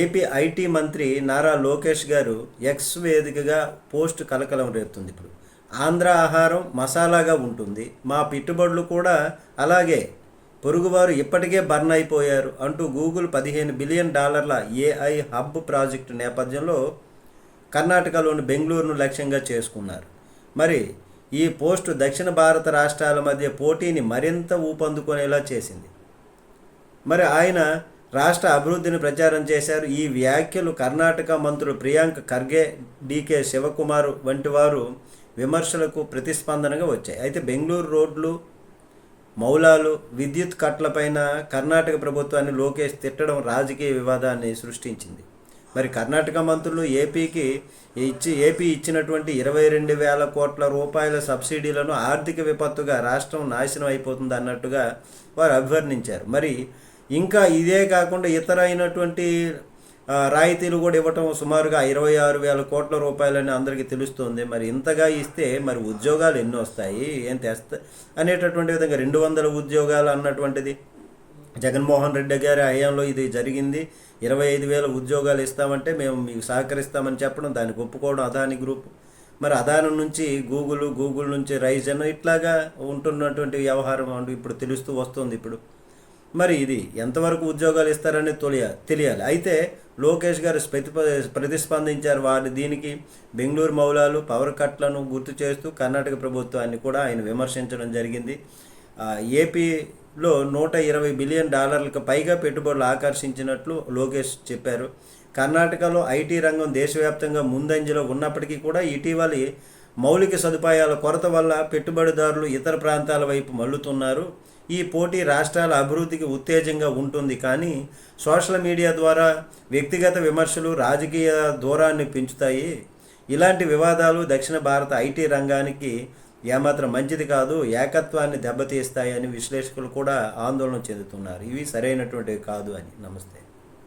AP IT మంత్రి నారా లోకేష్ గారు X వేదికగా పోస్ట్ కలకలం రేపుతుంది ఇప్పుడు. ఆంధ్ర ఆహారం మసాలాగా ఉంటుంది. మా పెట్టుబడులు కూడా అలాగే. పొరుగువారు ఇప్పటికే బర్న్ అయిపోయారు అంటూ గూగుల్ పదిహేను బిలియన్ డాలర్ల ఏఐ హబ్ ప్రాజెక్టు నేపథ్యంలో కర్ణాటకలోని బెంగళూరును లక్ష్యంగా చేసుకున్నారు. మరి ఈ పోస్టు దక్షిణ భారత రాష్ట్రాల మధ్య పోటీని మరింత ఊపందుకునేలా చేసింది. మరి ఆయన రాష్ట్ర అభివృద్ధిని ప్రచారం చేశారు. ఈ వ్యాఖ్యలు కర్ణాటక మంత్రులు ప్రియాంక్ ఖర్గే డీకే శివకుమార్ వంటి వారు విమర్శలకు ప్రతిస్పందనగా వచ్చాయి. అయితే బెంగళూరు రోడ్లు మౌలాలు విద్యుత్ కట్లపైన కర్ణాటక ప్రభుత్వాన్ని లోకేష్ తిట్టడం రాజకీయ వివాదాన్ని సృష్టించింది. మరి కర్ణాటక మంత్రులు ఏపీకి ఇచ్చి ఏపీ ఇచ్చినటువంటి ఇరవై రెండు వేల కోట్ల రూపాయల సబ్సిడీలను ఆర్థిక విపత్తుగా రాష్ట్రం నాశనం అయిపోతుంది అన్నట్టుగా వారు అభివర్ణించారు. మరి ఇంకా ఇదే కాకుండా ఇతర అయినటువంటి రాయితీలు కూడా ఇవ్వటం సుమారుగా ఇరవై ఆరు వేల కోట్ల రూపాయలని అందరికీ తెలుస్తుంది. మరి ఇంతగా ఇస్తే మరి ఉద్యోగాలు ఎన్ని వస్తాయి? ఏం తెస్తా అనేటటువంటి విధంగా రెండు వందల ఉద్యోగాలు అన్నటువంటిది. జగన్మోహన్ రెడ్డి గారి హయాంలో ఇది జరిగింది. ఇరవై ఐదు వేల ఉద్యోగాలు ఇస్తామంటే మేము మీకు సహకరిస్తామని చెప్పడం దానికి ఒప్పుకోవడం అదాని గ్రూప్. మరి అదాని నుంచి గూగుల్ గూగుల్ నుంచి రైజన్ ఇట్లాగా ఉంటున్నటువంటి వ్యవహారం ఇప్పుడు తెలుస్తూ వస్తుంది ఇప్పుడు. మరి ఇది ఎంతవరకు ఉద్యోగాలు ఇస్తారని తొలియ తెలియాలి. అయితే లోకేష్ గారు ప్రతిప ప్రతిస్పందించారు. వారి దీనికి బెంగళూరు మౌలాలు పవర్ కట్లను గుర్తు చేస్తూ కర్ణాటక ప్రభుత్వాన్ని కూడా ఆయన విమర్శించడం జరిగింది. ఏపీలో నూట ఇరవై బిలియన్ డాలర్లకు పైగా పెట్టుబడులు ఆకర్షించినట్లు లోకేష్ చెప్పారు. కర్ణాటకలో ఐటీ రంగం దేశవ్యాప్తంగా ముందంజలో ఉన్నప్పటికీ కూడా ఇటీవలి మౌలిక సదుపాయాల కొరత వల్ల పెట్టుబడిదారులు ఇతర ప్రాంతాల వైపు మళ్ళుతున్నారు. ఈ పోటీ రాష్ట్రాల అభివృద్ధికి ఉత్తేజంగా ఉంటుంది కానీ సోషల్ మీడియా ద్వారా వ్యక్తిగత విమర్శలు రాజకీయ దూరాన్ని పెంచుతాయి. ఇలాంటి వివాదాలు దక్షిణ భారత ఐటీ రంగానికి ఏమాత్రం మంచిది కాదు ఏకత్వాన్ని దెబ్బతీస్తాయని విశ్లేషకులు కూడా ఆందోళన చెందుతున్నారు. ఇవి సరైనటువంటివి కాదు అని. నమస్తే.